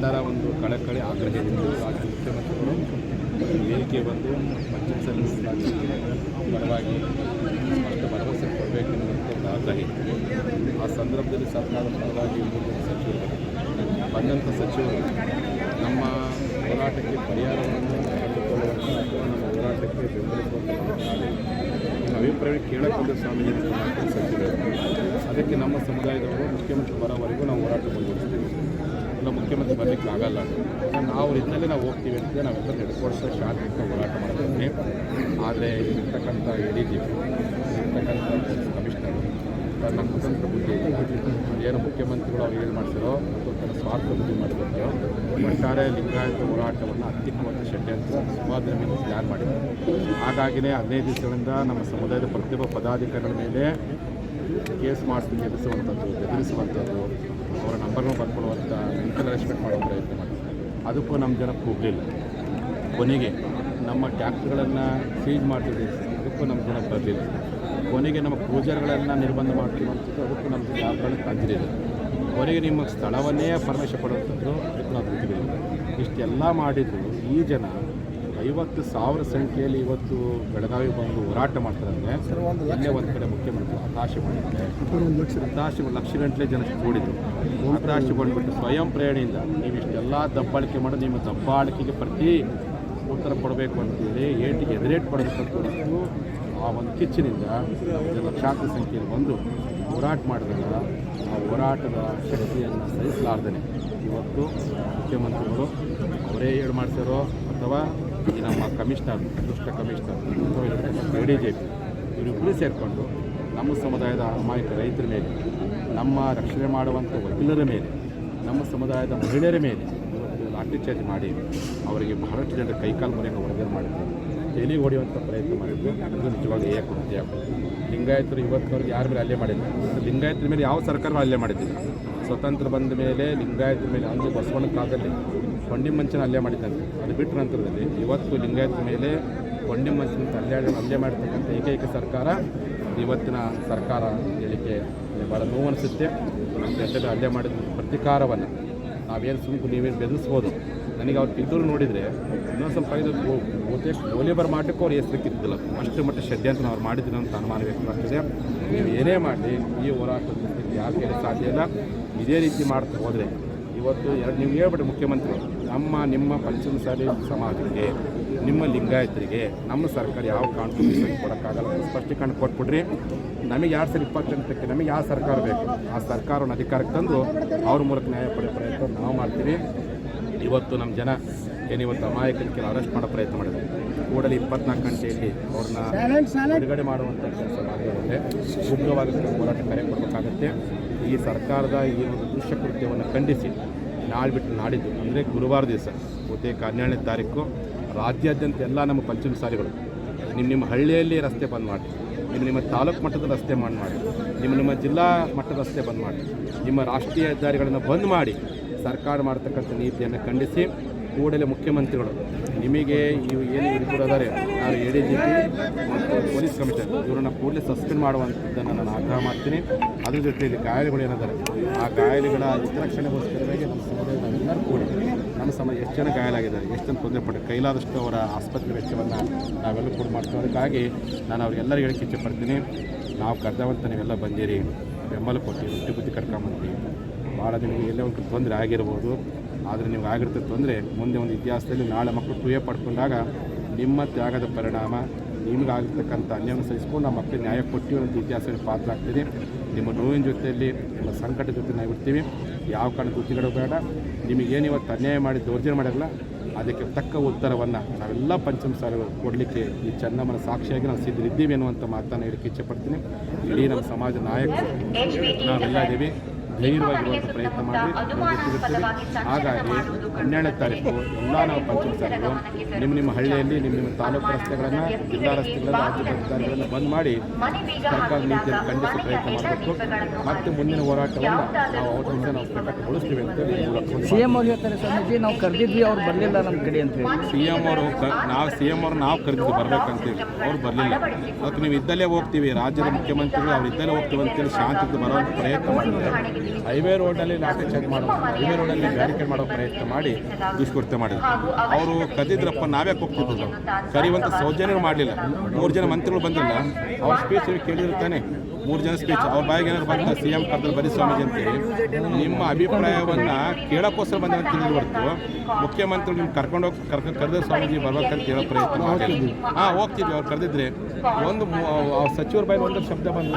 ಎಲ್ಲರ ಒಂದು ಕಳಕಳಿ ಆಗ್ರಹದಿಂದ ರಾಜ್ಯ ಮುಖ್ಯಮಂತ್ರಿಗಳು ವೇದಿಕೆ ಬಂದು ಪಂಚಾಯತ್ ಸಲ್ಲಿಸಲಾಗಿ ಪರವಾಗಿ ಸ್ಪಷ್ಟ ಭರವಸೆ ಕೊಡಬೇಕೆನ್ನುವಂಥ ಒಂದು ಆಗ್ರಹ ಇತ್ತು. ಆ ಸಂದರ್ಭದಲ್ಲಿ ಸರ್ಕಾರದ ಪರವಾಗಿ ಸಚಿವರು ಬಂದಂಥ ಸಚಿವರು ನಮ್ಮ ಹೋರಾಟಕ್ಕೆ ಪರಿಹಾರವನ್ನು ಕಂಡುಕೊಳ್ಳುವಂಥ ಅಥವಾ ನಮ್ಮ ಹೋರಾಟಕ್ಕೆ ಬೆಂಬಲಿಸುವಂಥ ಅಭಿಪ್ರಾಯ ಕೇಳಕ್ಕೊಂದು ಸ್ವಾಮೀಜಿ ಸಚಿವರು. ಅದಕ್ಕೆ ನಮ್ಮ ಸಮುದಾಯದವರು ಮುಖ್ಯಮಂತ್ರಿ ಬರೋವರೆಗೂ ನಾವು ಹೋರಾಟ ಮುಂದುವರಿಸ್ತೀವಿ. ಇಲ್ಲ ಮುಖ್ಯಮಂತ್ರಿ ಬರಲಿಕ್ಕೆ ಆಗಲ್ಲ. ನಾವು ಇದರಲ್ಲಿ ನಾವು ಹೋಗ್ತೀವಿ ಅಂತ ನಾವೆಲ್ಲ ಎರಡು ವರ್ಷ ಶಾಂತಿಯುತ ಹೋರಾಟ ಮಾಡ್ತೀವಿ ಆದರೆ ಇಲ್ಲಿರ್ತಕ್ಕಂಥ ಎ ಜಿ ಪಿ ಇರ್ತಕ್ಕಂಥ ಕಮಿಷನರು ತನ್ನ ಸ್ವತಂತ್ರ ಬುದ್ಧಿ ಏನು ಮುಖ್ಯಮಂತ್ರಿಗಳು ಅವ್ರು ಏನು ಮಾಡ್ತಾರೋ ಅಥವಾ ತನ್ನ ಸ್ವಾರ್ಥ ಬುದ್ಧಿ ಮಾಡಿಕೊಡ್ತಾರೋ ಒಟ್ಟಾರೆ ಲಿಂಗಾಯತ ಹೋರಾಟವನ್ನು ಅತ್ಯುತ್ತಮವಾದ ಷಡ್ಯಂತ್ರ ಮೇಲೆ ಪ್ಲ್ಯಾನ್ ಮಾಡಿದ್ದಾರೆ ಹಾಗಾಗಿನೇ ಹದಿನೈದು ದಿವಸಗಳಿಂದ ನಮ್ಮ ಸಮುದಾಯದ ಪ್ರತಿಯೊಬ್ಬ ಪದಾಧಿಕಾರಿಗಳ ಮೇಲೆ ಕೇಸ್ ಮಾಡಿಸಿ ಎದುರಿಸುವಂಥದ್ದು ಬೆದರಿಸುವಂಥದ್ದು ಅವರ ನಂಬರ್ನೂ ಬರ್ಕೊಳ್ಳುವಂಥ ಮೆಂಟಲ್ ರೆಸ್ಪೆಕ್ಟ್ ಮಾಡೋ ಪ್ರಯತ್ನ ಮಾಡ್ತಾರೆ. ಅದಕ್ಕೂ ನಮ್ಮ ಜನ ಹೋಗಲಿಲ್ಲ ಕೊನೆಗೆ ನಮ್ಮ ಟ್ಯಾಕ್ಟ್ರುಗಳನ್ನು ಸೀಜ್ ಮಾಡ್ತಿದ್ದೆ. ಅದಕ್ಕೂ ನಮ್ಮ ಜನ ಬರಲಿಲ್ಲ. ಕೊನೆಗೆ ನಮ್ಮ ಕ್ರೂಜರ್ಗಳನ್ನು ನಿರ್ಬಂಧ ಮಾಡ್ತಿರುವಂಥದ್ದು ಅದಕ್ಕೂ ನಮ್ಮ ಜನ ಯಾವ ತಂದಿರಲಿಲ್ಲ ಕೊನೆಗೆ ನಿಮ್ಮ ಸ್ಥಳವನ್ನೇ ಪರಮೇಶ ಪಡುವಂಥದ್ದು ಅದಕ್ಕೂ ನಾವು ಇಷ್ಟೆಲ್ಲ ಮಾಡಿದ್ರು ಈ ಜನ ಐವತ್ತು ಸಾವಿರ ಸಂಖ್ಯೆಯಲ್ಲಿ ಇವತ್ತು ಬೆಳಗಾವಿ ಬಂದು ಹೋರಾಟ ಮಾಡ್ತಾರಂದ್ರೆ ಇಲ್ಲೇ ಒಂದು ಕಡೆ ಮುಖ್ಯಮಂತ್ರಿ ಹತಾಶೆ ಮಾಡಿದ್ದಾರೆ. ಹತಾಶೆ ಗಂಟಲೆ ಜನ ಕೂಡಿದ್ರು ಹತಾಶೆ ಬಂದ್ಬಿಟ್ಟು ಸ್ವಯಂ ಪ್ರೇರಣೆಯಿಂದ ನೀವು ಇಷ್ಟೆಲ್ಲ ದಬ್ಬಾಳಿಕೆ ಮಾಡಿ ನಿಮ್ಮ ದಬ್ಬಾಳಿಕೆಗೆ ಪ್ರತಿ ಉತ್ತರ ಕೊಡಬೇಕು ಅಂತೇಳಿ ಏಟಿಗೆ ಎದುರೇಟ್ ಪಡಬೇಕಂತ. ಆ ಒಂದು ಕಿಚ್ಚಿನಿಂದ ಲಕ್ಷಾಂತರ ಸಂಖ್ಯೆಯಲ್ಲಿ ಬಂದು ಹೋರಾಟ ಮಾಡಿದಾಗ ಆ ಹೋರಾಟದ ಶಕ್ತಿಯನ್ನು ಸಹಿಸಲಾರ್ದೇ ಇವತ್ತು ಮುಖ್ಯಮಂತ್ರಿಗಳು ಅವರೇ ಏಳು ಮಾಡ್ತಾರೋ ಅಥವಾ ಈ ನಮ್ಮ ಕಮಿಷನರ್ ದುಷ್ಟ ಕಮಿಷನರ್ ಡಿ ಜೆ ಪಿ ಇವರಿಬ್ಬರು ಸೇರಿಕೊಂಡು ನಮ್ಮ ಸಮುದಾಯದ ಅಮಾಯಕ ರೈತರ ಮೇಲೆ, ನಮ್ಮ ರಕ್ಷಣೆ ಮಾಡುವಂಥ ವಕೀಲರ ಮೇಲೆ, ನಮ್ಮ ಸಮುದಾಯದ ಮಹಿಳೆಯರ ಮೇಲೆ ಲಾಠಿ ಚಾರ್ಜ್ ಮಾಡಿ ಅವರಿಗೆ ಬಹಳಷ್ಟು ಜನರ ಕೈಕಾಲು ಮುರಿಯನ್ನು ಒಡೆದ ಮಾಡಿದ್ದಾರೆ ಜೈಲಿಗೆ ಹೊಡೆಯುವಂಥ ಪ್ರಯತ್ನ ಮಾಡಿದ್ದು ಅದು ನಿಜವಾಗಿ ಏಕ ಕೃತ್ಯ ಲಿಂಗಾಯತರು ಇವತ್ತಿನವರೆಗೆ ಯಾರ ಮೇಲೆ ಅಲ್ಲೇ ಮಾಡಿಲ್ಲ. ಲಿಂಗಾಯತರ ಮೇಲೆ ಯಾವ ಸರ್ಕಾರ ಹಲ್ಲೆ ಮಾಡಿದ್ದಿಲ್ಲ. ಸ್ವತಂತ್ರ ಬಂದ ಮೇಲೆ ಲಿಂಗಾಯತರ ಮೇಲೆ ಅಂದು ಬಸವಣ್ಣ ಕಾಲದಲ್ಲಿ ಕೊಂಡಿ ಮಂಚನ ಹಲ್ಲೆ ಮಾಡಿದ್ದಂತೆ ಅದು ಬಿಟ್ಟ ನಂತರದಲ್ಲಿ ಇವತ್ತು ಲಿಂಗಾಯತ ಮೇಲೆ ಕೊಂಡಿ ಮಂಚಿನ ಹಲ್ಲೆ ಹಲ್ಲೆ ಮಾಡಿರ್ತಕ್ಕಂಥ ಏಕೈಕ ಸರ್ಕಾರ ಇವತ್ತಿನ ಸರ್ಕಾರ ಹೇಳಿಕೆ ಭಾಳ ನೋವು ಅನಿಸುತ್ತೆ. ಜೊತೆಗೆ ಹಲ್ಲೆ ಮಾಡಿದ ಪ್ರತಿಕಾರವನ್ನು ನಾವೇನು ಸುಮ್ಕು ನೀವೇನು ಬೆದರಿಸ್ಬೋದು. ನನಗೆ ಅವ್ರು ಬಿದ್ದರು ನೋಡಿದರೆ ಇನ್ನೊಂದು ಸ್ವಲ್ಪ ಇದು ಬಹುತೇಕ ಗೋಲಿಬಾರ್ ಮಾಡಕ್ಕೂ ಅವ್ರು ಹೆಸರಿಕ್ಕಿದ್ದಿಲ್ಲ ಅಷ್ಟು ಮಟ್ಟ ಷಡ್ಯಂತ್ರ ಅವ್ರು ಮಾಡಿದ್ರು ಅಂತ ಅನುಮಾನ ವ್ಯಕ್ತವಾಗ್ತದೆ. ನೀವು ಏನೇ ಮಾಡಲಿ, ಈ ಹೋರಾಟದ ಸ್ಥಿತಿ ಯಾಕೆ ಸಾಧ್ಯ ಇಲ್ಲ. ಇದೇ ರೀತಿ ಮಾಡ್ತಾ ಹೋದರೆ ಇವತ್ತು ಎರಡು, ನೀವು ಹೇಳ್ಬಿಟ್ಟು ಮುಖ್ಯಮಂತ್ರಿ ನಮ್ಮ, ನಿಮ್ಮ ಪಂಚಮಸಾಲಿ ಸಮಾಜಕ್ಕೆ, ನಿಮ್ಮ ಲಿಂಗಾಯತರಿಗೆ, ನಮ್ಮ ಸರ್ಕಾರ ಯಾವ ಕಾನೂನು ಕೊಡೋಕ್ಕಾಗಲ್ಲ ಸ್ಪಷ್ಟೀಕರಣ ಕೊಟ್ಬಿಡ್ರಿ. ನಮಗೆ ಎರಡು ಸಾವಿರದ ಇಪ್ಪತ್ತೆಂಟಕ್ಕೆ ನಮಗೆ ಯಾವ ಸರ್ಕಾರ ಬೇಕು? ಆ ಸರ್ಕಾರವನ್ನು ಅಧಿಕಾರಕ್ಕೆ ತಂದು ಅವ್ರ ಮೂಲಕ ನ್ಯಾಯ ಪಡೆಯೋ ಪ್ರಯತ್ನ ನಾವು ಮಾಡ್ತೀವಿ. ಇವತ್ತು ನಮ್ಮ ಜನ ಏನಿವತ್ತು ಅಮಾಯಕರಿಗೆ ಅರೆಸ್ಟ್ ಮಾಡೋ ಪ್ರಯತ್ನ ಮಾಡಿದ್ರು ಕೂಡಲೇ ಇಪ್ಪತ್ನಾಲ್ಕು ಗಂಟೆಯಲ್ಲಿ ಅವ್ರನ್ನ ಬಿಡುಗಡೆ ಮಾಡುವಂಥ ಕೆಲಸ ಮಾಡಿರುತ್ತೆ ಉಗ್ರವಾಗಿ ಹೋರಾಟ ಕರೆ ಕೊಡಬೇಕಾಗತ್ತೆ ಈ ಸರ್ಕಾರದ ಈ ಒಂದು ದುಷ್ಕೃತ್ಯವನ್ನು ಖಂಡಿಸಿ ನಾಳೆ ಬಿಟ್ಟು ನಾಡಿದ್ದು. ಅಂದರೆ ಗುರುವಾರ ದಿವಸ, ಬಹುತೇಕ ಹನ್ನೆರಡನೇ ತಾರೀಕು, ರಾಜ್ಯಾದ್ಯಂತ ಎಲ್ಲ ನಮ್ಮ ಪಂಚಮ ಸಾರಿಗಳು. ನಿಮ್ಮ ನಿಮ್ಮ ಹಳ್ಳಿಯಲ್ಲಿ ರಸ್ತೆ ಬಂದ್ ಮಾಡಿ, ನಿಮ್ಮ ನಿಮ್ಮ ತಾಲೂಕು ಮಟ್ಟದ ರಸ್ತೆ ಬಂದ್ ಮಾಡಿ, ನಿಮ್ಮ ನಿಮ್ಮ ಜಿಲ್ಲಾ ಮಟ್ಟದ ರಸ್ತೆ ಬಂದ್ ಮಾಡಿ, ನಿಮ್ಮ ರಾಷ್ಟ್ರೀಯ ಹೆದ್ದಾರಿಗಳನ್ನು ಬಂದ್ ಮಾಡಿ, ಸರ್ಕಾರ ಮಾಡ್ತಕ್ಕಂಥ ನೀತಿಯನ್ನು ಖಂಡಿಸಿ ಕೂಡಲೇ ಮುಖ್ಯಮಂತ್ರಿಗಳು. ನಿಮಗೆ ಇವು ಏನು ಇವರು ಅದಾರೆ ನಾನು ಎ ಡಿ ಜಿ ಪಿ ಮತ್ತು ಪೊಲೀಸ್ ಕಮಿಷನರ್ ಇವರನ್ನು ಕೂಡಲೇ ಸಸ್ಪೆಂಡ್ ಮಾಡುವಂಥದ್ದನ್ನು ನಾನು ಆಗ್ರಹ ಮಾಡ್ತೀನಿ. ಅದ್ರ ಜೊತೆಯಲ್ಲಿ ಗಾಯಾಳುಗಳು ಏನಿದ್ದಾರೆ, ಆ ಗಾಯಾಳುಗಳ ಹಿತರಕ್ಷಣೆಗೋಸ್ಕರವಾಗಿ ನಾವೆಲ್ಲರೂ ಕೂಡಿ ನಮ್ಮ ಸಮಾಜ ಎಷ್ಟು ಜನ ಗಾಯಾಲಾಗಿದ್ದಾರೆ ಎಷ್ಟು ಜನ ತೊಂದರೆ ಪಟ್ಟು, ಕೈಲಾದಷ್ಟು ಅವರ ಆಸ್ಪತ್ರೆ ವೆಚ್ಚವನ್ನು ನಾವೆಲ್ಲ ಕೂಡ ಮಾಡ್ತೀವಿ. ಅದಕ್ಕಾಗಿ ನಾನು ಅವ್ರಿಗೆಲ್ಲರಿಗೂ ಹೇಳಕ್ಕೆ ಇಚ್ಛೆ ಪಡ್ತೀನಿ. ನಾವು ಕರೆದವಂತ ನೀವೆಲ್ಲ ಬಂದಿರಿ. ಬೆಂಬಲ ಕೊಟ್ಟು ರೊಟ್ಟಿ ಬುದ್ಧಿ ಕರ್ಕೊಂಬಂದ್ರಿ ಭಾಳ ನಿಮಗೆ ಎಲ್ಲೇ ಒಂದು ತೊಂದರೆ ಆಗಿರ್ಬೋದು. ಆದರೆ ನಿಮ್ಗೆ ಆಗಿರ್ತದೆ ತೊಂದರೆ ಮುಂದೆ ಒಂದು ಇತಿಹಾಸದಲ್ಲಿ ನಾಳೆ ಮಕ್ಕಳು ಕ್ರಿಯೆ ಪಡ್ಕೊಂಡಾಗ ನಿಮ್ಮ ತ್ಯಾಗದ ಪರಿಣಾಮ, ನಿಮ್ಗೆ ಅನ್ಯವನ್ನು ಸಹಿಸ್ಕೊಂಡು ನಮ್ಮ ಮಕ್ಕಳಿಗೆ ನ್ಯಾಯ ಕೊಟ್ಟು ಒಂದು ಇತಿಹಾಸದಲ್ಲಿ ಪಾತ್ರ ಆಗ್ತೀರಿ ನಿಮ್ಮ ನೋವಿನ ಜೊತೆಯಲ್ಲಿ, ನಿಮ್ಮ ಸಂಕಟ ಜೊತೆ ನಾವು ಇರ್ತೀವಿ. ಯಾವ ಕಾರಣ ಗುತ್ತಿಗಳು ಬೇಡ ನಿಮಗೇನು ಇವತ್ತು ಅನ್ಯಾಯ ಮಾಡಿ ದೌರ್ಜನ್ಯ ಮಾಡಿರಲ್ಲ ಅದಕ್ಕೆ ತಕ್ಕ ಉತ್ತರವನ್ನು ನಾವೆಲ್ಲ ಪಂಚಮ ಸಾರಿ ಕೊಡಲಿಕ್ಕೆ ಈ ಚೆನ್ನಮ್ಮನ ಸಾಕ್ಷಿಯಾಗಿ ನಾವು ಸಿದ್ಧರಿದ್ದೀವಿ ಅನ್ನುವಂಥ ಮಾತನ್ನು ಹೇಳಕ್ಕೆ ಇಚ್ಛೆಪಡ್ತೀನಿ ಇಡೀ ನಮ್ಮ ಸಮಾಜ ನಾಯಕರು, ನಾವೆಲ್ಲ ಇದ್ದೀವಿ. ಧೈರ್ಯವಾಗಿರುವಂಥ ಪ್ರಯತ್ನ ಮಾಡಿ. ಹಾಗಾಗಿ ಹನ್ನೆರಡನೇ ತಾರೀಕು ಎಲ್ಲ ನಾವು ಪಂಚಾಯತ್ಗಳು ನಿಮ್ಮ ನಿಮ್ಮ ಹಳ್ಳಿಯಲ್ಲಿ ನಿಮ್ಮ ನಿಮ್ಮ ತಾಲೂಕು ರಸ್ತೆಗಳನ್ನು ಜಿಲ್ಲಾ ರಸ್ತೆಗಳನ್ನು ರಾಜ್ಯ ಅಧಿಕಾರಿಗಳನ್ನು ಬಂದ್ ಮಾಡಿ ಸರ್ಕಾರ ನೀತಿಯನ್ನು ಖಂಡಿಸಿ ಪ್ರಯತ್ನ ಮಾಡಬೇಕು. ಮತ್ತು ಮುಂದಿನ ಹೋರಾಟವನ್ನು ನಾವು ಅವತ್ತಿಂದ ನಾವು ಪ್ರಕಟಗೊಳಿಸ್ತೀವಿ ಅಂತ ಹೇಳಿ ಮೂಲಕ ಸಿ ಎಂ ಅವ್ರು ಹೇಳ್ತಾರೆ ಸ್ವಾಮೀಜಿ ನಾವು ಕರೆದಿದ್ವಿ ಅವ್ರು ಬರಲಿಲ್ಲ ನಮ್ಮ ಕಡೆ ಅಂತ ಹೇಳಿ. ಸಿ ಎಂ ಅವರು ನಾವು ಸಿ ಎಂ ಅವ್ರು ನಾವು ಕರೆದಿದ್ದು ಬರ್ಬೇಕಂತೇಳಿ ಅವ್ರು ಬರಲಿಲ್ಲ. ಅದಕ್ಕೆ ನೀವು ಇದ್ದಲ್ಲೇ ಹೋಗ್ತೀವಿ ರಾಜ್ಯದ ಮುಖ್ಯಮಂತ್ರಿಗಳು ಅವ್ರು ಇದ್ದಲ್ಲೇ ಹೋಗ್ತೀವಿ ಅಂತೇಳಿ ಶಾಂತಿಯಿಂದ ಬರೋ ಪ್ರಯತ್ನ ಮಾಡಿದ್ದಾರೆ ಹೈವೇ ರೋಡಲ್ಲಿ ಲಾಠಿ ಚೆಕ್ ಮಾಡೋ ಹೈವೇ ರೋಡಲ್ಲಿ ಬ್ಯಾರಿಕೇಡ್ ಮಾಡೋ ಪ್ರಯತ್ನ ಮಾಡಿ. ದುಷ್ಕೃತ್ಯ ಮಾಡಿದ್ರು. ಅವರು ಕದಿದ್ರಪ್ಪ ನಾವೇ ಹೋಗ್ತಿದ್ರು ಕರೆಯುವಂಥ ಸೌಜನ್ಯ ಮಾಡಲಿಲ್ಲ. ಮೂರು ಜನ ಮಂತ್ರಿಗಳು ಬಂದಿಲ್ಲ. ಅವ್ರ ಸ್ಪೀಚ್ ಕೇಳಿರ್ತಾನೆ ಮೂರು ಜನ ಸ್ಪೀಚ್ ಅವ್ರ ಬಾಯಿಗೆ ಏನಾದ್ರು ಬಂದ ಸಿ ಎಂ ಕರ್ದಲ್ಲಿ ಬರೀ ಸ್ವಾಮೀಜಿ ಅಂತೇಳಿ ನಿಮ್ಮ ಅಭಿಪ್ರಾಯವನ್ನು ಕೇಳೋಕ್ಕೋಸ್ಕರ ಬಂದ ಅಂತ ಹೊರತು ಮುಖ್ಯಮಂತ್ರಿ ನಿಮ್ಗೆ ಕರ್ಕೊಂಡು ಹೋಗಿ ಕರ್ಕೊಂಡು ಕರೆದ ಸ್ವಾಮೀಜಿ ಬರ್ಬೇಕಂತ ಹೇಳೋ ಪ್ರಯತ್ನ ಮಾಡಿದ್ವಿ ಹಾಂ, ಹೋಗ್ತಿದ್ವಿ. ಅವ್ರು ಕರೆದಿದ್ರೆ ಒಂದು ಸಚಿವರ ಬಾಯಿ ಒಂದು ಶಬ್ದ ಬಂದ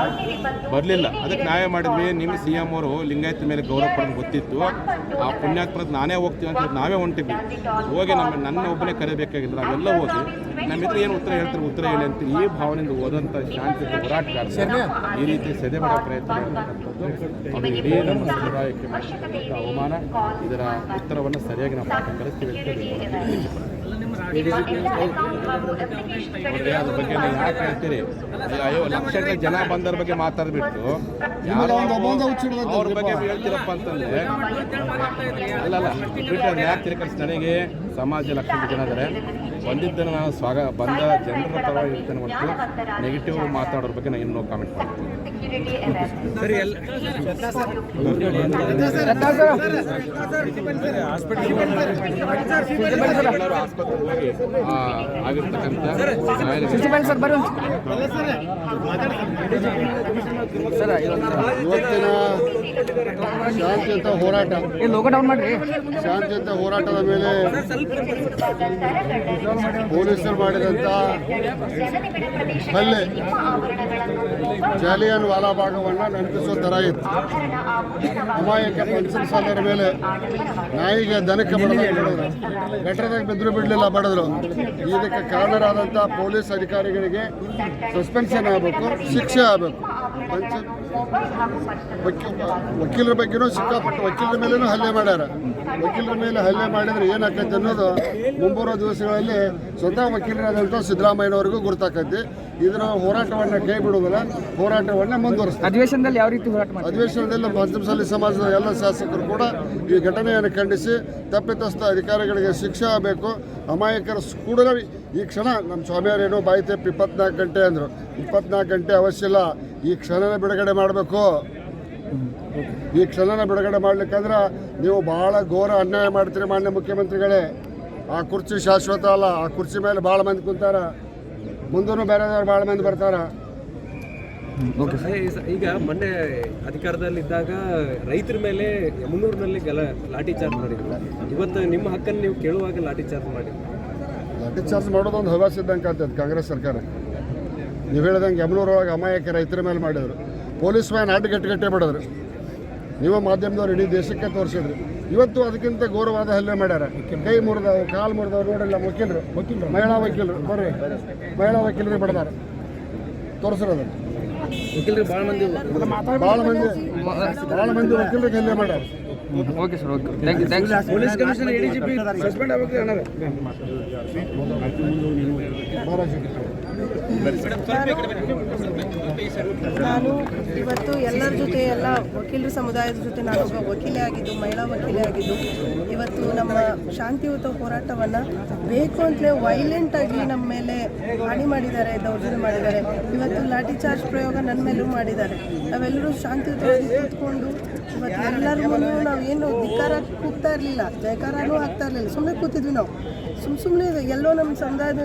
ಬರಲಿಲ್ಲ. ಅದಕ್ಕೆ ನಾವೇ ಮಾಡಿದ್ವಿ. ನಿಮ್ಮ ಸಿ ಎಂ ಅವರು ಲಿಂಗಾಯತ ಮೇಲೆ ಗೌರವ ಪಡೋದು ಗೊತ್ತಿತ್ತು. ಆ ಪುಣ್ಯಾತ್ಮದ ನಾನೇ ಹೋಗ್ತೀವಿ ಅಂತ ನಾವೇ ಹೊಂಟಿದ್ವಿ. ಹೋಗಿ ನಮ್ಮ ನನ್ನ ಒಬ್ಬನೇ ಕರೆಯಬೇಕಾಗಿಲ್ಲ ನಾವೆಲ್ಲ ಹೋಗಿ ನಮ್ಮಿದ್ರೆ ಏನು ಉತ್ತರ ಹೇಳ್ತಾರೆ ಉತ್ತರ ಹೇಳಿ ಅಂತ ಈ ಭಾವನೆಯಿಂದ ಓದಂಥ ಶಾಂತಿ ಹೋರಾಟಗಾರ ಈ ರೀತಿ ಸೆದೆ ಮಾಡೋ ಪ್ರಯತ್ನ ಅದು ಇಡೀ ನಮ್ಮ ಸಮುದಾಯಕ್ಕೆ ಅವಮಾನ. ಇದರ ಉತ್ತರವನ್ನು ಸರಿಯಾಗಿ ನಾವು ಕಲಿಸ್ತೀವಿ ಅಂತ ಹೇಳಿ ನೋಡ್ರಿ ಅದ್ರ ಬಗ್ಗೆ ನೀವು ಯಾಕೆ ಹೇಳ್ತೀರಿ ಅಯ್ಯೋ ಲಕ್ಷಕ್ಕೆ ಜನ ಬಂದರ ಬಗ್ಗೆ ಮಾತಾಡ್ಬಿಟ್ಟು ಅವ್ರ ಬಗ್ಗೆ ಹೇಳ್ತೀರಪ್ಪ ಅಂತಂದ್ರೆ ಅಲ್ಲಲ್ಲ ಅಲ್ಲ ಅದನ್ನ ಯಾಕೆ ತಿರ್ಕರ್ಸ್ ನನಗೆ ಸಮಾಜ ಲಕ್ಷ ಜನ ಇದ್ದಾರೆ ಬಂದಿದ್ದನ್ನು ನಾನು ಸ್ವಾಗ ಬಂದ ಜನರ ಪರವಾಗಿ ಇರ್ತೇನೆ ಹೊರತು ನೆಗೆಟಿವ್ ಮಾತಾಡೋರ ಬಗ್ಗೆ ನಾನು ಇನ್ನೂ ಕಾಮೆಂಟ್ ಮಾಡ್ತೀನಿ ಎಲ್ಲರೂ ಆಸ್ಪತ್ರೆಗೆ ಹೋಗಿ ಆ, ಆಗಿರ್ತಕ್ಕಂಥ ಇವತ್ತಿನ ಶಾಂತಿಯುತ ಹೋರಾಟ. ಶಾಂತಿಯುತ ಹೋರಾಟದ ಮೇಲೆ ಪೊಲೀಸರು ಮಾಡಿದಂಥ ಹಲ್ಲೆ. ಜಾಲಿಯನ್ ವಾಲಾಬಾಗವನ್ನು ನೆನಪಿಸುವ ಥರ ಇತ್ತು. ಅಮಾಯಕ ಪೆನ್ಷನ್ ಸಾಲರ ಮೇಲೆ ನಾಯಿಗೆ ದನಕ್ಕೆ ಬಡದ್ರು ಬಡಿದ್ರು ಗಟ್ಟರದಾಗ ಬಿದ್ರು ಬಿಡಲಿಲ್ಲ ಬಡದ್ರು. ಇದಕ್ಕೆ ಕಾರಣರಾದಂಥ ಪೊಲೀಸ್ ಅಧಿಕಾರಿಗಳಿಗೆ ಸಸ್ಪೆನ್ಷನ್ ಆಗಬೇಕು ಶಿಕ್ಷೆ ಆಗಬೇಕು. ವಕೀಲರ ಬಗ್ಗೆನೂ ಸಿಕ್ಕಾಪಟ್ಟು ವಕೀಲರ ಮೇಲೇನೂ ಹಲ್ಲೆ ಮಾಡ್ಯಾರ. ವಕೀಲರ ಮೇಲೆ ಹಲ್ಲೆ ಮಾಡಿದ್ರೆ ಏನಾಕೈತೆ ಅನ್ನೋದು ಮುಂಬರುವ ದಿವಸಗಳಲ್ಲಿ ಸ್ವತಃ ವಕೀಲರಾದಂಥ ಸಿದ್ದರಾಮಯ್ಯನವರಿಗೂ ಗುರ್ತಾಕೈತಿ. ಇದರ ಹೋರಾಟವನ್ನ ಕೈ ಬಿಡುವುದಿಲ್ಲ. ಹೋರಾಟವನ್ನ ಮುಂದುವರಿಸ್ತಾರೆ. ಅಧಿವೇಶನದಲ್ಲಿ ಯಾವ ರೀತಿ ಹೋರಾಟ ಅಧಿವೇಶನದಲ್ಲಿ ಪಂಚಮಸಾಲಿ ಸಮಾಜದ ಎಲ್ಲ ಶಾಸಕರು ಕೂಡ ಈ ಘಟನೆಯನ್ನು ಖಂಡಿಸಿ ತಪ್ಪಿತಸ್ಥ ಅಧಿಕಾರಿಗಳಿಗೆ ಶಿಕ್ಷೆ ಆಗಬೇಕು. ಅಮಾಯಕರ ಕೂಡಲೇ ಈ ಕ್ಷಣ ನಮ್ಮ ಸ್ವಾಮಿಯವರೇನು ಬಾಯಿ ತೆಪ್ಪಿ ಇಪ್ಪತ್ನಾಲ್ಕು ಗಂಟೆ ಅಂದರು. ಇಪ್ಪತ್ನಾಲ್ಕು ಗಂಟೆ ಅವಶ್ಯ ಇಲ್ಲ. ಈ ಕ್ಷಣನ ಬಿಡುಗಡೆ ಮಾಡಬೇಕು. ಈ ಕ್ಷಣನ ಬಿಡುಗಡೆ ಮಾಡ್ಲಿಕ್ಕಂದ್ರೆ ನೀವು ಭಾಳ ಘೋರ ಅನ್ಯಾಯ ಮಾಡ್ತೀರಿ ಮಾನ್ಯ ಮುಖ್ಯಮಂತ್ರಿಗಳೇ. ಆ ಕುರ್ಚಿ ಶಾಶ್ವತ ಅಲ್ಲ ಆ ಕುರ್ಚಿ ಮೇಲೆ ಭಾಳ ಮಂದಿ ಕುಂತಾರ. ಮುಂದೂ ಬೇರೆದವ್ರು ಭಾಳ ಮಂದಿ ಬರ್ತಾರ. ಈಗ ಮೊನ್ನೆ ಅಧಿಕಾರದಲ್ಲಿದ್ದಾಗ ರೈತರ ಮೇಲೆ ಮುನ್ನೂರಿನಲ್ಲಿ ಗಲ ಲಾಠಿ ಚಾರ್ಜ್ ಮಾಡಿದ್ರು. ಇವತ್ತು ನಿಮ್ಮ ಹಕ್ಕನ್ನು ನೀವು ಕೇಳುವಾಗ ಲಾಠಿ ಚಾರ್ಜ್ ಮಾಡಿ ಲಾಠಿ ಚಾರ್ಜ್ ಮಾಡೋದು ಒಂದು ಹವ್ಯಾಸ ಇದ್ದಂಗೆ ಆಗ್ತದೆ ಕಾಂಗ್ರೆಸ್ ಸರ್ಕಾರ ನೀವು ಹೇಳ್ದಂಗೆ ಯಮನೂರೊಳಗೆ ಅಮಾಯಕ ರೈತರ ಮೇಲೆ ಮಾಡಿದ್ರು. ಪೊಲೀಸ್ ವ್ಯಾನ್ ಅಡ್ಡ ಗಟ್ಟಿಗಟ್ಟೆ ಬಿಡಿದ್ರು ನೀವು ಮಾಧ್ಯಮದವ್ರು ಇಡೀ ದೇಶಕ್ಕೆ ತೋರಿಸಿದ್ರು. ಇವತ್ತು ಅದಕ್ಕಿಂತ ಗೌರವಾದ ಹಲ್ಲೆ ಮಾಡ್ಯಾರ. ಕೈ ಮುರಿದವು ಕಾಲು ಮುರಿದವು ನೋಡಿಲ್ಲ ವಕೀಲರು. ವಕೀಲರು? ಮಹಿಳಾ ವಕೀಲರು. ಬರ್ರಿ. ಮಹಿಳಾ ವಕೀಲರಿಗೆ ಬಡ್ದಾರ. ತೋರಿಸಿರೋದು ವಕೀಲರು ಭಾಳ ಮಂದಿ ಭಾಳ ಮಂದಿ ಭಾಳ ಮಂದಿ ವಕೀಲರಿಗೆ ಹಲ್ಲೆ ಮಾಡ್ಯಾರ. Okay sir okay. Thank you thank you police commissioner A D G P suspend ಆಗಬೇಕು ನಾನು ಇವತ್ತು ಎಲ್ಲರ ಜೊತೆ, ಎಲ್ಲ ವಕೀಲರ ಸಮುದಾಯದ ಜೊತೆ ನಾನೊಬ್ಬ ವಕೀಲೆ ಆಗಿದ್ದು, ಮಹಿಳಾ ವಕೀಲೆ ಆಗಿದ್ದು, ಇವತ್ತು ನಮ್ಮ ಶಾಂತಿಯುತ ಹೋರಾಟವನ್ನು ಬೇಕು ಅಂತಲೇ ವೈಲೆಂಟ್ ಆಗಿ ನಮ್ಮ ಮೇಲೆ ಹಾನಿ ಮಾಡಿದ್ದಾರೆ, ದೌರ್ಜನ್ಯ ಮಾಡಿದ್ದಾರೆ. ಇವತ್ತು ಲಾಠಿ ಚಾರ್ಜ್ ಪ್ರಯೋಗ ನನ್ನ ಮೇಲೂ ಮಾಡಿದ್ದಾರೆ. ನಾವೆಲ್ಲರೂ ಶಾಂತಿಯುತವಾಗಿ ಕೂತ್ಕೊಂಡು ಇವತ್ತು ನಾವು ಏನು ಧಿಕ್ಕಾರ ಕೂಗ್ತಾ ಇರಲಿಲ್ಲ, ಜಯಕಾರನೂ ಆಗ್ತಾ ಇರಲಿಲ್ಲ. ಸುಮ್ಮನೆ ಕೂತಿದ್ವಿ ನಾವು. ಸುಮ್ಮ ಸುಮ್ಮನೆ ಎಲ್ಲೋ ನಮ್ಮ ಸಮುದಾಯದ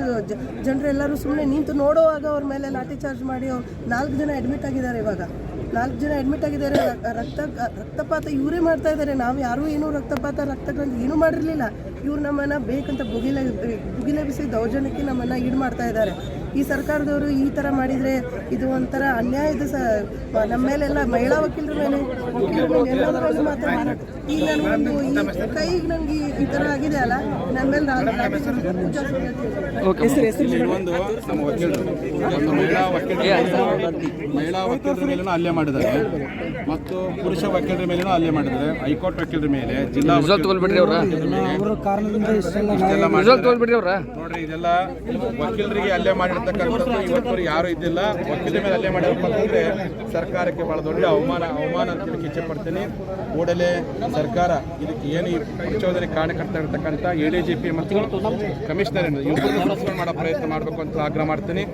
ಜನರೆಲ್ಲರೂ ಸುಮ್ಮನೆ ನಿಂತು ನೋಡುವಾಗ ಅವ್ರ ಮೇಲೆ ಲಾಠಿ ಚಾರ್ಜ್ ಮಾಡಿ ಅವ್ರು ನಾಲ್ಕು ಜನ ಅಡ್ಮಿಟ್ ಆಗಿದ್ದಾರೆ ಇವಾಗ. ನಾಲ್ಕು ಜನ ಅಡ್ಮಿಟ್ ಆಗಿದ್ದಾರೆ ರಕ್ತ, ರಕ್ತಪಾತ ಇವರೇ ಮಾಡ್ತಾ ಇದ್ದಾರೆ. ನಾವು ಯಾರೂ ಏನೂ ರಕ್ತಪಾತ, ರಕ್ತಗ್ರಂಥ ಏನೂ ಮಾಡಿರಲಿಲ್ಲ. ಇವ್ರು ನಮ್ಮನ್ನು ಬೇಕಂತ ಬುಗಿಲೆ ಬಿಸಿ ದೌರ್ಜನ್ಯಕ್ಕೆ ನಮ್ಮನ್ನು ಈಡು ಮಾಡ್ತಾ ಇದ್ದಾರೆ. ಈ ಸರ್ಕಾರದವರು ಈ ಥರ ಮಾಡಿದರೆ ಇದು ಒಂಥರ ಅನ್ಯಾಯದ ಸ ನಮ್ಮ ಮೇಲೆಲ್ಲ ಮಹಿಳಾ ವಕೀಲರ ಮೇಲೆ ಎಲ್ಲದರಲ್ಲೂ ಮೇಲೆ ಮಾತಾಡಿ ಈಗ ನಾನು ಒಂದು ಈ ಕೈಗೆ ನನಗೆ ಈ ಥರ ಆಗಿದೆ ಅಲ್ಲ ನನ್ನ ಮೇಲೆ ಒಂದು ನಮ್ಮ ವಕೀಲರು. ಮಹಿಳಾ ವಕೀಲರ ಮಹಿಳಾ ವಕೀಲರ ಮೇಲೂ ಹಲ್ಲೆ ಮಾಡಿದ್ದಾರೆ. ಮತ್ತು ಪುರುಷ ವಕೀಲರ ಮೇಲೂ ಅಲ್ಲೇ ಮಾಡಿದ್ದಾರೆ ಹೈಕೋರ್ಟ್ ವಕೀಲರ ಮೇಲೆ ಜಿಲ್ಲಾ ನೋಡ್ರಿ ಇದೆಲ್ಲ ವಕೀಲರಿಗೆ ಹಲ್ಲೆ ಮಾಡಿರ್ತಕ್ಕಂಥದ್ದು ಇವತ್ತು ಯಾರು ಇದ್ದಿಲ್ಲ. ವಕೀಲರ ಮೇಲೆ ಅಲ್ಲೇ ಮಾಡಿದ್ರೆ ಸರ್ಕಾರಕ್ಕೆ ಬಹಳ ದೊಡ್ಡ ಅವಮಾನ ಅವಮಾನ ಅಂತ ಹೇಳಿ ಇಚ್ಛೆ ಪಡ್ತೀನಿ ಕೂಡಲೇ ಸರ್ಕಾರ ಇದಕ್ಕೆ ಏನು ಈ ಪ್ರಚೋದನೆ ಕಾರಣಕರ್ತ ಇರ್ತಕ್ಕಂಥ ಎ ಡಿ ಜಿ ಪಿ ಮತ್ತು ಕಮಿಷನರ್ ಸಸ್ಪೆಂಡ್ ಮಾಡೋ ಪ್ರಯತ್ನ ಮಾಡಬೇಕು ಅಂತ ಆಗ್ರಹ ಮಾಡ್ತೀನಿ.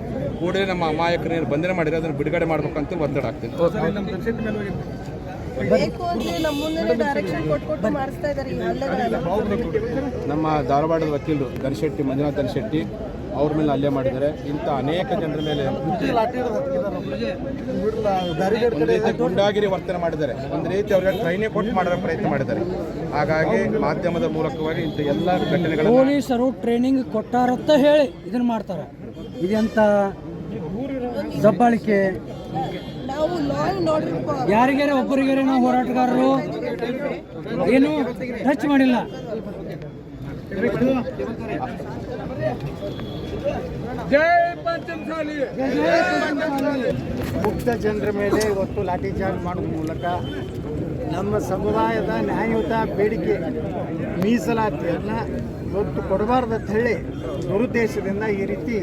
ಕೂಡಲೇ ನಮ್ಮ ಅಮಾಯಕರು ಬಂಧನೆ ಬಂಧನ ಮಾಡಿದ್ರೆ ಅದನ್ನು ಬಿಡುಗಡೆ ಮಾಡಬೇಕು ಅಂತ ಒತ್ತಡ ಆಗ್ತದೆ. ಬೇಕು ಅಂದ್ರೆ ನಮ್ಮ ಮುಂದೆ ಡೈರೆಕ್ಷನ್ ಕೊಟ್ಕೊಟ್ಟು ಮಾಡಿಸ್ತಾ ಇದ್ದಾರೆ ಈ ಹಲ್ಲೆಗಳನ್ನ ನಮ್ಮ ಧಾರವಾಡದ ವಕೀಲರು ಧನಶೆಟ್ಟಿ ಮಂಜುನಾಥ್ ದರ್ಶೆಟ್ಟಿ ಅವ್ರ ಮೇಲೆ ಹಲ್ಲೆ ಮಾಡಿದ್ದಾರೆ. ಇಂಥ ಅನೇಕ ಜನರ ಮೇಲೆ ಒಂದು ರೀತಿ ಗುಂಡಾಗಿರಿ ವರ್ತನೆ ಮಾಡಿದ್ದಾರೆ. ಒಂದು ರೀತಿ ಅವರಿಗೆ ಟ್ರೈನೇ ಕೊಟ್ಟು ಮಾಡೋ ಪ್ರಯತ್ನ ಮಾಡಿದ್ದಾರೆ. ಹಾಗಾಗಿ ಮಾಧ್ಯಮದ ಮೂಲಕವಾಗಿ ಇಂಥ ಎಲ್ಲ ಘಟನೆಗಳು ಪೊಲೀಸರು ಟ್ರೈನಿಂಗ್ ಕೊಟ್ಟಾರಂತ ಹೇಳಿ ಇದನ್ನ ಮಾಡ್ತಾರೆ. ಇದೆಂತ ದಬ್ಬಾಳಿಕೆ. ನಾವು ಯಾರಿಗಾರ ಒಬ್ಬರಿಗಾರ ನಾವು ಹೋರಾಟಗಾರರು? ಏನು? ಟಚ್ ಮಾಡಿಲ್ಲ. ಮುಕ್ತ ಜನರ ಮೇಲೆ ಇವತ್ತು ಲಾಠಿ ಚಾರ್ಜ್ ಮಾಡುವ ಮೂಲಕ ನಮ್ಮ ಸಮುದಾಯದ ನ್ಯಾಯಯುತ ಬೇಡಿಕೆ ಮೀಸಲಾತಿಯನ್ನು ಇವತ್ತು ಅಂತ ಹೇಳಿ ದುರುದ್ದೇಶದಿಂದ ಈ ರೀತಿ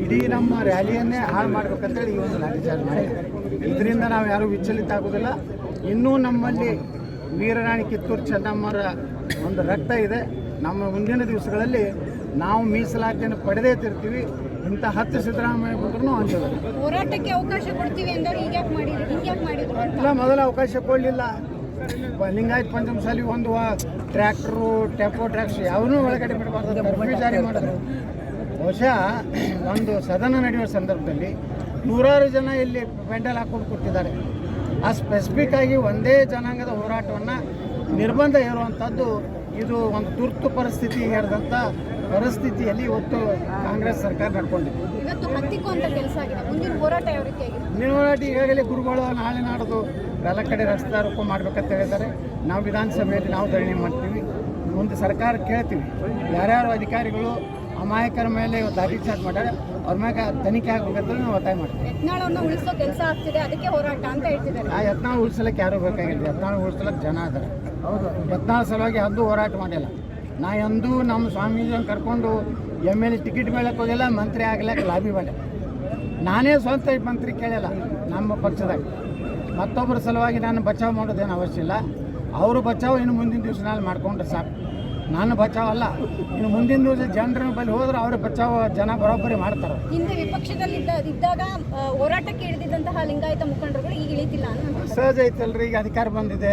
ಇಡೀ ನಮ್ಮ ರ್ಯಾಲಿಯನ್ನೇ ಹಾಳು ಮಾಡ್ಬೇಕಂತೇಳಿ ಈ ಒಂದು ಲಾಠಿಚಾರ್ಜ್ ಮಾಡಿದ್ದಾರೆ. ಇದರಿಂದ ನಾವು ಯಾರೂ ವಿಚಲಿತ ಆಗೋದಿಲ್ಲ. ಇನ್ನೂ ನಮ್ಮಲ್ಲಿ ವೀರರಾಣಿ ಕಿತ್ತೂರು ಚೆನ್ನಮ್ಮರ ಒಂದು ರಕ್ತ ಇದೆ. ನಮ್ಮ ಮುಂದಿನ ದಿವಸಗಳಲ್ಲಿ ನಾವು ಮೀಸಲಾತಿಯನ್ನು ಪಡೆದೇ ತಿರ್ತೀವಿ ಇಂಥ ಹತ್ತು ಸಿದ್ದರಾಮಯ್ಯ ಬಂದ್ರೂ ಅಂತ ಹೋರಾಟಕ್ಕೆ ಅವಕಾಶ ಕೊಡ್ತೀವಿ ಇಲ್ಲ ಮೊದಲ ಅವಕಾಶ ಕೊಡಲಿಲ್ಲ. ಲಿಂಗಾಯತ್ ಪಂಚಮಸಾಲಿ ಒಂದು ಟ್ರ್ಯಾಕ್ಟ್ರು ಟೆಂಪೋ ಟ್ರ್ಯಾಕ್ಟ್ರು ಯಾವನ್ನೂ ಒಳಗಡೆ ಬಿಡಬಾರ್ದು. ಜಾರಿ ಮಾಡಿದ್ರು. ಬಹುಶಃ ಒಂದು ಸದನ ನಡೆಯುವ ಸಂದರ್ಭದಲ್ಲಿ ನೂರಾರು ಜನ ಇಲ್ಲಿ ಪೆಂಡಲ್ ಹಾಕೊಂಡು ಕೂತಿದ್ದಾರೆ. ಆ ಸ್ಪೆಸಿಫಿಕ್ ಆಗಿ ಒಂದೇ ಜನಾಂಗದ ಹೋರಾಟವನ್ನು ನಿರ್ಬಂಧ ಹೇರುವಂಥದ್ದು ಇದು ಒಂದು ತುರ್ತು ಪರಿಸ್ಥಿತಿ ಹೇಳಿದಂಥ ಪರಿಸ್ಥಿತಿಯಲ್ಲಿ ಇವತ್ತು ಕಾಂಗ್ರೆಸ್ ಸರ್ಕಾರ ನಡ್ಕೊಂಡಿದೆ. ಇವತ್ತು ಹತ್ತಿಕ್ಕುವಂತ ಕೆಲಸ ಆಗಿದೆ. ಮುಂದಿನ ಹೋರಾಟ ಈಗಾಗಲೇ ಗುರುಗಳು ನಾಳೆ ನಾಡೋದು ಎಲ್ಲ ಕಡೆ ರಸ್ತೆ ಆರೋಪ ಮಾಡ್ಬೇಕಂತ ಹೇಳಿದ್ದಾರೆ. ನಾವು ವಿಧಾನಸಭೆಯಲ್ಲಿ ನಾವು ಧರಣಿ ಮಾಡ್ತೀವಿ. ಮುಂದೆ ಸರ್ಕಾರ ಕೇಳ್ತೀವಿ. ಯಾರ್ಯಾರು ಅಧಿಕಾರಿಗಳು ಅಮಾಯಕರ ಮೇಲೆ ಲಾಠಿ ಚಾರ್ಜ್ ಮಾಡ್ಯಾರ ಅವ್ರ ಮ್ಯಾಗ ತನಿಖೆ ಆಗ್ಬೇಕಂದ್ರೆ ನಾವು ಒತ್ತಾಯ ಮಾಡ್ತೀವಿ. ಯತ್ನಾಳವನ್ನು ಉಳಿಸೋ ಕೆಲಸ ಆಗ್ತಿದೆ ಅದಕ್ಕೆ ಹೋರಾಟ ಅಂತ ಹೇಳ್ತಿದ್ದಾರೆ. ಆ ಯತ್ನಾಳ ಉಳಿಸಲಿಕ್ಕೆ ಯಾರೂ ಬೇಕಾಗಿಲ್ಲ. ಯತ್ನಾಳ ಉಳಿಸಲಿಕ್ಕೆ ಜನ ಅದಾರೆ ಹೌದು. ಯತ್ನಾಳ್ ಸಲುವಾಗಿ ಅದು ಹೋರಾಟ ಮಾಡಿಲ್ಲ. ನಾ ಎಂದೂ ನಮ್ಮ ಸ್ವಾಮೀಜಿಯನ್ನು ಕರ್ಕೊಂಡು ಎಂ ಎಲ್ ಎ ಟಿಕೆಟ್ ಮೇಳಕ್ಕೆ ಹೋಗಿಲ್ಲ ಮಂತ್ರಿ ಆಗ್ಲಿಕ್ಕೆ ಲಾಬಿ ಮಾಡಿಲ್ಲ. ನಾನೇ ಸ್ವಂತ ಮಂತ್ರಿ ಕೇಳಿಲ್ಲ ನಮ್ಮ ಪಕ್ಷದಾಗ. ಮತ್ತೊಬ್ಬರ ಸಲುವಾಗಿ ನಾನು ಬಚಾವ್ ಮಾಡೋದೇನು ಅವಶ್ಯ ಇಲ್ಲ. ಅವರು ಬಚಾವ್ ಇನ್ನು ಮುಂದಿನ ದಿವಸನಲ್ಲಿ ಮಾಡ್ಕೊಂಡ್ರೆ ಸಾಕು. ನಾನು ಬಚಾವ್ ಅಲ್ಲ. ಇನ್ನು ಮುಂದಿನ ದಿವಸ ಜನರ ಬಳಿ ಹೋದ್ರೆ ಅವ್ರ ಬಚಾವ್ ಜನ ಬರೋಬ್ಬರಿ ಮಾಡ್ತಾರೆ. ಹಿಂದೆ ವಿಪಕ್ಷದಲ್ಲಿ ಇದ್ದಾಗ ಹೋರಾಟಕ್ಕೆ ಇಳಿದಿದ್ದಂತಹ ಲಿಂಗಾಯತ ಮುಖಂಡರುಗಳು ಈಗ ಇಳಿತಿಲ್ಲ ಸಹಜ ಐತಲ್ರಿ ಈಗ ಅಧಿಕಾರ ಬಂದಿದೆ.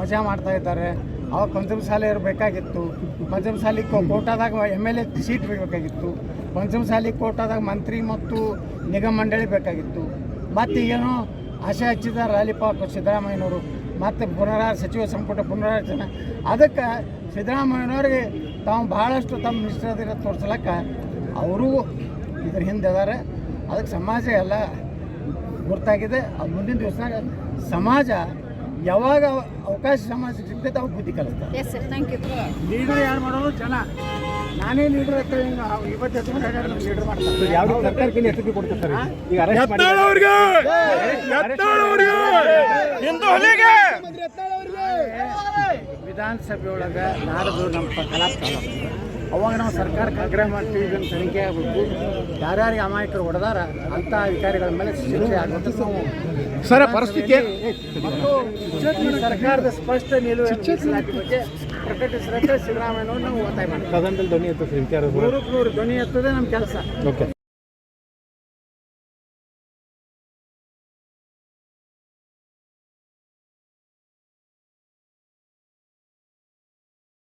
ಮಜಾ ಮಾಡ್ತಾ ಇದ್ದಾರೆ. ಅವಾಗ ಪಂಚಮಸಾಲಿ ಬೇಕಾಗಿತ್ತು. ಪಂಚಮಸಾಲಿ ಕೋಟಾದಾಗ ಎಂ ಎಲ್ ಎ ಸೀಟ್ ಬೇಕಾಗಿತ್ತು. ಪಂಚಮಸಾಲಿ ಕೋಟಾದಾಗ ಮಂತ್ರಿ ಮತ್ತು ನಿಗಮ ಮಂಡಳಿ ಬೇಕಾಗಿತ್ತು. ಮತ್ತು ಏನೋ ಆಶೆ ಹಚ್ಚಿದ ಲಾಲಿಪಾಪ್ ಸಿದ್ದರಾಮಯ್ಯನವರು. ಮತ್ತು ಪುನರಾರ ಸಚಿವ ಸಂಪುಟ ಪುನರಾರಚನೆ ಅದಕ್ಕೆ ಸಿದ್ದರಾಮಯ್ಯನವ್ರಿಗೆ ತಾವು ಭಾಳಷ್ಟು ತಮ್ಮ ಮಿಶ್ರದಿರ ತೋರಿಸಲಕ್ಕ ಅವರು ಇದ್ರ ಹಿಂದೆ ಅದಾರೆ. ಅದಕ್ಕೆ ಸಮಾಜ ಎಲ್ಲ ಗುರ್ತಾಗಿದೆ. ಅದು ಮುಂದಿನ ದಿವಸನಾಗ ಸಮಾಜ ಯಾವಾಗ ಅವಕಾಶ ಸಮಾಜ ಸಿಗ್ತೈತೆ ಅವಾಗ ಬುದ್ಧಿ ಕಲಿಸ್ತಾರೆ. Yes sir thank you leader ಯಾರು ಮಾಡೋದು? ಜನ. ನಾನೇ ಲೀಡರ್ ಅಂತ ಹಿಂಗೆ ಇವತ್ತು ಎತ್ಕೊಂಡು ಲೀಡರ್ ಮಾಡ್ತಾರೆ. ಯಾವ ಸರ್ಕಾರಕ್ಕೆ ಎತ್ತಿಗೆ ಕೊಡ್ತಾರೆ ಈಗ ವಿಧಾನಸಭೆ ಒಳಗೆ ನಾಡದು ನಮ್ಮ ಕಲಾಪ. ಅವಾಗ ನಾವು ಸರ್ಕಾರಕ್ಕೆ ಆಗ್ರಹ ಮಾಡ್ತೀವಿ ಇದನ್ನು ತನಿಖೆ ಆಗಬೇಕು. ಯಾರ್ಯಾರಿಗೆ ಅಮಾಯಕರು ಹೊಡೆದಾರ ಅಂಥ ಅಧಿಕಾರಿಗಳ ಮೇಲೆ ಶಿಕ್ಷೆ ಆಗುತ್ತೆ ನಾವು ಸರ ಪರಿಸ್ಥಿತಿ ಮತ್ತು ಸರ್ಕಾರದ ಸ್ಪಷ್ಟ ನಿಲುವು ಸಿದ್ದರಾಮಯ್ಯ ಬಗ್ಗೆ ಪ್ರಕಟಿಸಿರಕ್ಕೆ ಸಿದ್ದರಾಮಯ್ಯನವರು ನಾವು ಒತ್ತಾಯ ಮಾಡ್ತೀವಿ. ಸದನದಲ್ಲಿ ಧ್ವನಿ ಎತ್ತದೆ ನೂರಕ್ಕೆ ನೂರು ಧ್ವನಿ ಎತ್ತದೆ ನಮ್ಮ ಕೆಲಸ.